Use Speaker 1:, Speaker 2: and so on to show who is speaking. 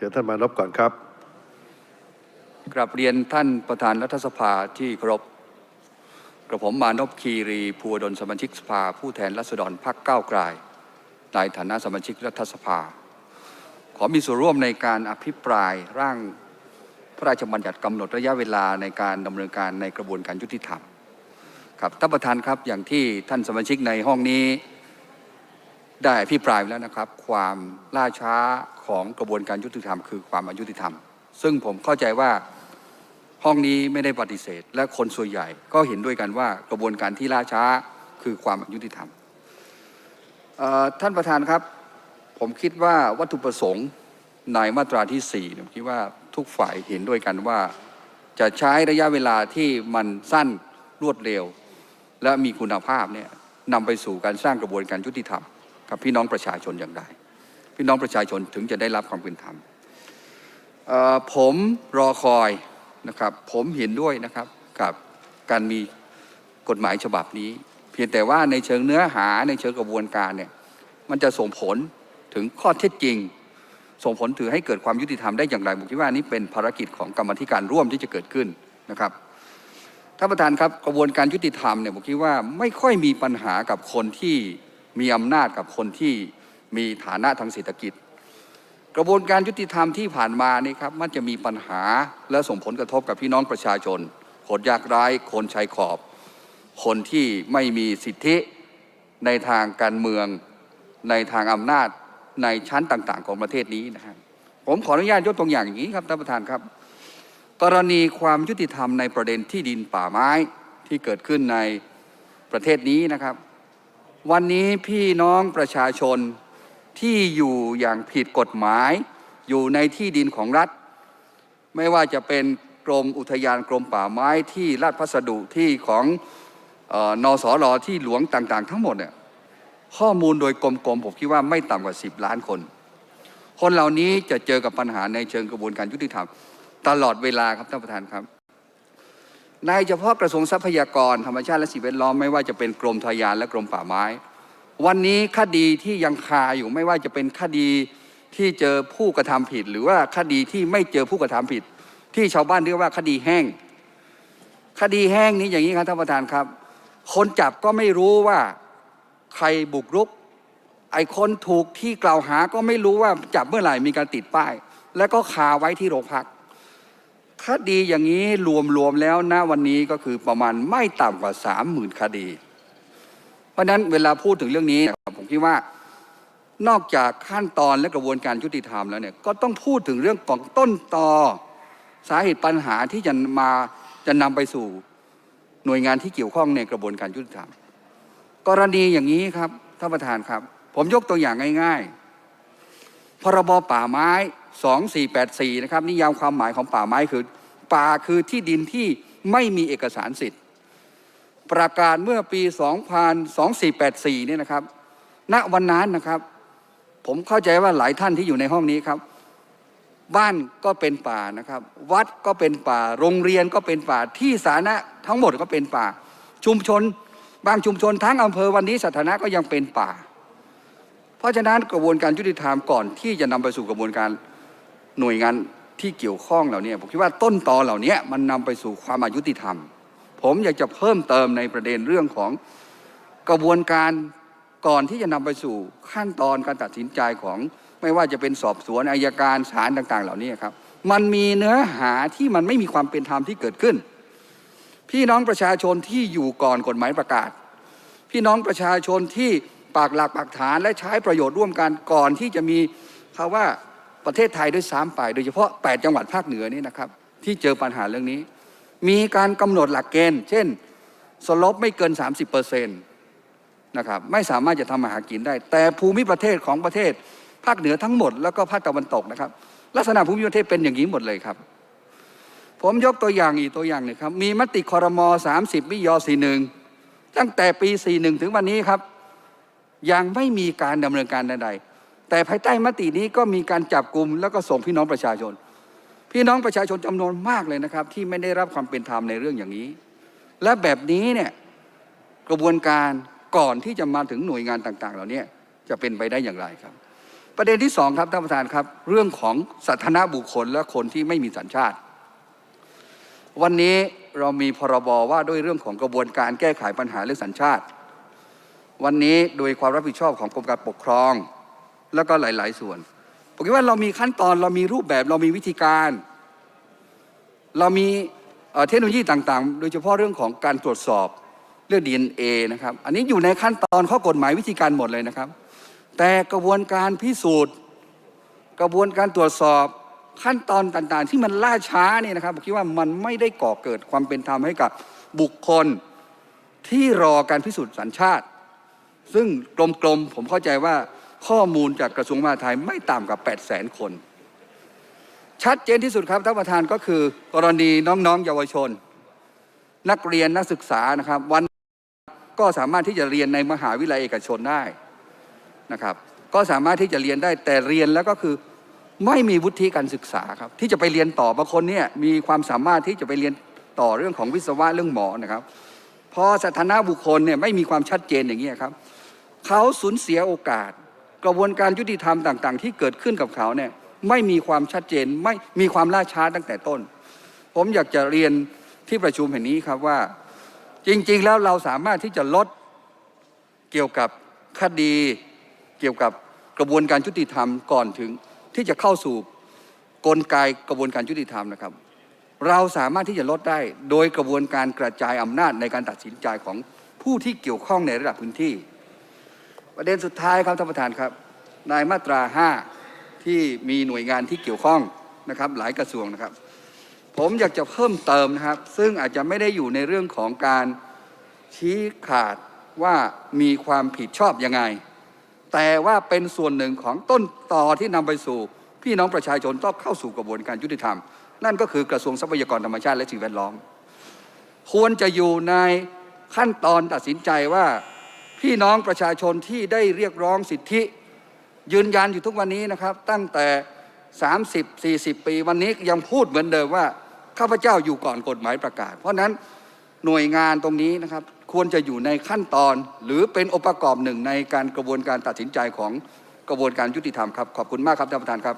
Speaker 1: เชิญท่านมานพก่อนครับ
Speaker 2: กราบเรียนท่านประธานรัฐสภาที่เคารพกระผมมานพคีรีภูวดลสมาชิกสภา ผู้แทนรัษฎรพรรคก้าวไกลในฐานะสมาชิกรัฐสภา ขอมีส่วนร่วมในการอภิปรายร่างพระราชบัญญัติกำหนดระยะเวลาในการดำเนินการในกระบวนการยุติธรรมครับท่านประธานครับอย่างที่ท่านสมาชิกในห้องนี้ ได้อภิปรายไปแล้วนะครับ ความล่าช้าของกระบวนการยุติธรรม คือความอายุติธรรม ซึ่งผมเข้าใจว่าห้องนี้ไม่ได้ปฏิเสธ และคนส่วนใหญ่ก็เห็นด้วยกันว่ากระบวนการที่ล่าช้าคือความอายุติธรรมท่านประธานครับ ผมคิดว่าวัตถุประสงค์ในมาตราที่สี่ผมคิดว่าทุกฝ่ายเห็นด้วยกันว่า จะใช้ระยะเวลาที่มันสั้นรวดเร็ว และมีคุณภาพเนี่ยนำไปสู่การสร้างกระบวนการยุติธรรม กับพี่น้องประชาชนอย่างไร พี่น้องประชาชนถึงจะได้รับความเป็นธรรมผมรอคอยนะครับ ผมเห็นด้วยนะครับกับการมีกฎหมายฉบับนี้ เพียงแต่ว่าในเชิงเนื้อหาในเชิงกระบวนการเนี่ยมันจะส่งผลถึงข้อเท็จจริง ส่งผลถือให้เกิดความยุติธรรมได้อย่างไรผมคิดว่านี่เป็นภารกิจของกรรมธิการร่วมที่จะเกิดขึ้นนะครับท่านประธานครับกระบวนการยุติธรรมเนี่ยผมคิดว่าไม่ค่อยมีปัญหากับคนที่ มีอำนาจกับคนที่มีฐานะทางเศรษฐกิจ กระบวนการยุติธรรมที่ผ่านมานี่ครับมันจะมีปัญหาและส่งผลกระทบกับพี่น้องประชาชน คนยากไร้คนชายขอบ คนที่ไม่มีสิทธิในทางการเมือง ในทางอำนาจในชั้นต่างๆ ของประเทศนี้นะครับผมขออนุญาตยกตัวอย่างอย่างนี้ครับท่านประธานครับ กรณีความยุติธรรมในประเด็นที่ดินป่าไม้ที่เกิดขึ้นในประเทศนี้นะครับ วันนี้พี่น้องประชาชนที่อยู่อย่างผิดกฎหมาย อยู่ในที่ดินของรัฐ ไม่ว่าจะเป็นกรมอุทยานกรมป่าไม้ที่ราชพัสดุที่ของออนสรที่หลวงต่างๆ ทั้งหมดเนี่ยข้อมูลโดยกลมๆผมคิดว่าไม่ต่ำกว่า 10 ล้านคน คนเหล่านี้จะเจอกับปัญหาในเชิงกระบวนการยุติธรรม ตลอดเวลาครับท่านประธานครับ ในเฉพาะกระทรวงทรัพยากรธรรมชาติและสิ่งแวดล้อมไม่ว่าจะเป็นกรมทยานและกรมป่าไม้ วันนี้คดีที่ยังคาอยู่ไม่ว่าจะเป็นคดีที่เจอผู้กระทำผิด หรือว่าคดีที่ไม่เจอผู้กระทำผิด ที่ชาวบ้านเรียกว่าคดีแห้ง คดีแห้งนี้อย่างนี้ครับท่านประธานครับ คนจับก็ไม่รู้ว่าใครบุกรุก ไอ้คนถูกที่กล่าวหาก็ไม่รู้ว่าจับเมื่อไหร่มีการติดป้าย แล้วก็คาไว้ที่โรงพัก คดีอย่างนี้รวมๆแล้วนะวันนี้ก็คือประมาณไม่ต่ำกว่าสามหมื่นคดี เพราะนั้นเวลาพูดถึงเรื่องนี้ผมคิดว่านอกจากขั้นตอนและกระบวนการยุติธรรมแล้วเนี่ยก็ต้องพูดถึงเรื่องของต้นตอสาเหตุปัญหาที่จะมาจะนำไปสู่หน่วยงานที่เกี่ยวข้องในกระบวนการยุติธรรม กรณีอย่างนี้ครับท่านประธานครับ ผมยกตัวอย่างง่าย ๆ พรบป่าไม้ 2484 นะครับนิยามความหมายของป่าไม้คือ ป่าคือที่ดินที่ไม่มีเอกสารสิทธิ์ ประกาศเมื่อปี 2484 เนี่ยนะครับ ณวันนั้นนะครับ ผมเข้าใจว่าหลายท่านที่อยู่ในห้องนี้ครับ บ้านก็เป็นป่านะครับ วัดก็เป็นป่า โรงเรียนก็เป็นป่าที่สาธารณะทั้งหมดก็เป็นป่า ชุมชน บางชุมชนทั้งอำเภอวันนี้สถานะก็ยังเป็นป่า เพราะฉะนั้นกระบวนการยุติธรรมก่อนที่จะนำไปสู่กระบวนการหน่วยงานที่เกี่ยวข้องเหล่านี้ผมคิดว่าต้นตอเหล่านี้มันนำไปสู่ความอายุติธรรม ผมอยากจะเพิ่มเติมในประเด็นเรื่องของกระบวนการก่อนที่จะนำไปสู่ขั้นตอนการตัดสินใจของไม่ว่าจะเป็นสอบสวนอายการศาลต่าง ๆ เหล่านี้ครับ มันมีเนื้อหาที่มันไม่มีความเป็นธรรมที่เกิดขึ้น พี่น้องประชาชนที่อยู่ก่อนกฎหมายประกาศ พี่น้องประชาชนที่ ปากหลักปากฐานและใช้ประโยชน์ร่วมกันก่อนที่จะมีคำว่าประเทศไทยด้วยซ้ำไป โดยเฉพาะ 8 จังหวัดภาคเหนือนี่นะครับ ที่เจอปัญหาเรื่องนี้ มีการกำหนดหลักเกณฑ์ เช่น สลบไม่เกิน 30%นะครับไม่สามารถจะทำมาหากินได้ แต่ภูมิประเทศของประเทศ ภาคเหนือทั้งหมดแล้วก็ภาคตะวันตกนะครับ ลักษณะภูมิประเทศเป็นอย่างนี้หมดเลยครับ ผมยกตัวอย่างอีกตัวอย่างหนึ่งครับ มีมติคอรมอ30มิยอ41ตั้งแต่ปี 41 ถึงวันนี้ครับ ยังไม่มีการดำเนินการใดๆ แต่ภายใต้มตินี้ก็มีการจับกลุ่มแล้วก็ส่งพี่น้องประชาชน พี่น้องประชาชนจำนวนมากเลยนะครับ ที่ไม่ได้รับความเป็นธรรมในเรื่องอย่างนี้ และแบบนี้เนี่ยกระบวนการก่อนที่จะมาถึงหน่วยงานต่าง ๆ เหล่านี้จะเป็นไปได้อย่างไรครับ ประเด็นที่สองครับท่านประธานครับ เรื่องของสถานะบุคคลและคนที่ไม่มีสัญชาติ วันนี้เรามีพรบว่าด้วยเรื่องของกระบวนการแก้ไขปัญหาเรื่องสัญชาติ วันนี้โดยความรับผิดชอบของกรมการปกครอง แล้วก็หลาย ๆ ส่วนผมคิดว่าเรามีขั้นตอนเรามีรูปแบบเรามีวิธีการ เรามีเทคโนโลยีต่าง ๆ โดยเฉพาะเรื่องของการตรวจสอบเรื่อง DNA นะครับ อันนี้อยู่ในขั้นตอนข้อกฎหมายวิธีการหมดเลยนะครับ แต่กระบวนการพิสูจน์ กระบวนการตรวจสอบขั้นตอนต่าง ๆ ที่มันล่าช้าเนี่ยนะครับผมคิดว่ามันไม่ได้ก่อเกิดความเป็นธรรมให้กับบุคคลที่รอการพิสูจน์สัญชาติ ซึ่งกลมๆผมเข้าใจว่าข้อมูลจากกระทรวงมหาดไทยไม่ต่ำกว่า8 0 0แสนคน ชัดเจนที่สุดครับท่านประธานก็คือกรณีน้องๆ เยาวชน นักเรียนนักศึกษานะครับวันก็สามารถที่จะเรียนในมหาวิทยาลัยเอกชนได้นะครับ ก็สามารถที่จะเรียนได้แต่เรียนแล้วก็คือไม่มีวุฒิการศึกษาครับที่จะไปเรียนต่อบางคนเนี่ยมีความสามารถที่จะไปเรียนต่อเรื่องของวิศวะเรื่องหมอนะครับ พอสถานะบุคคลเนี่ยไม่มีความชัดเจนอย่างนี้ครับ เขาสูญเสียโอกาส กระบวนการยุติธรรมต่าง ๆ ที่เกิดขึ้นกับเขาเนี่ยไม่มีความชัดเจนไม่มีความล่าช้าตั้งแต่ต้น ผมอยากจะเรียนที่ประชุมแห่งนี้ครับว่า จริง ๆ แล้วเราสามารถที่จะลดเกี่ยวกับคดีเกี่ยวกับกระบวนการยุติธรรมก่อนถึงที่จะเข้าสู่กลไกกระบวนการยุติธรรมนะครับ เราสามารถที่จะลดได้ โดยกระบวนการกระจายอำนาจในการตัดสินใจของผู้ที่เกี่ยวข้องในระดับพื้นที่ ประเด็นสุดท้ายครับท่านประธานครับ ในมาตรา 5 ที่มีหน่วยงานที่เกี่ยวข้องนะครับหลายกระทรวงนะครับ ผมอยากจะเพิ่มเติมนะครับ ซึ่งอาจจะไม่ได้อยู่ในเรื่องของการชี้ขาดว่ามีความผิดชอบยังไง แต่ว่าเป็นส่วนหนึ่งของต้นต่อที่นำไปสู่ พี่น้องประชาชนต้องเข้าสู่กระบวนการยุติธรรม นั่นก็คือกระทรวงทรัพยากรธรรมชาติและสิ่งแวดล้อม ควรจะอยู่ในขั้นตอนตัดสินใจว่า พี่น้องประชาชนที่ได้เรียกร้องสิทธิ ยืนยันอยู่ทุกวันนี้นะครับ ตั้งแต่ 30 40 ปี วันนี้ยังพูดเหมือนเดิมว่าข้าพเจ้าอยู่ก่อนกฎหมายประกาศ เพราะฉะนั้นหน่วยงานตรงนี้นะครับควรจะอยู่ในขั้นตอน หรือเป็นองค์ประกอบหนึ่งในการกระบวนการตัดสินใจของกระบวนการยุติธรรมครับ ขอบคุณมากครับท่านประธานครับ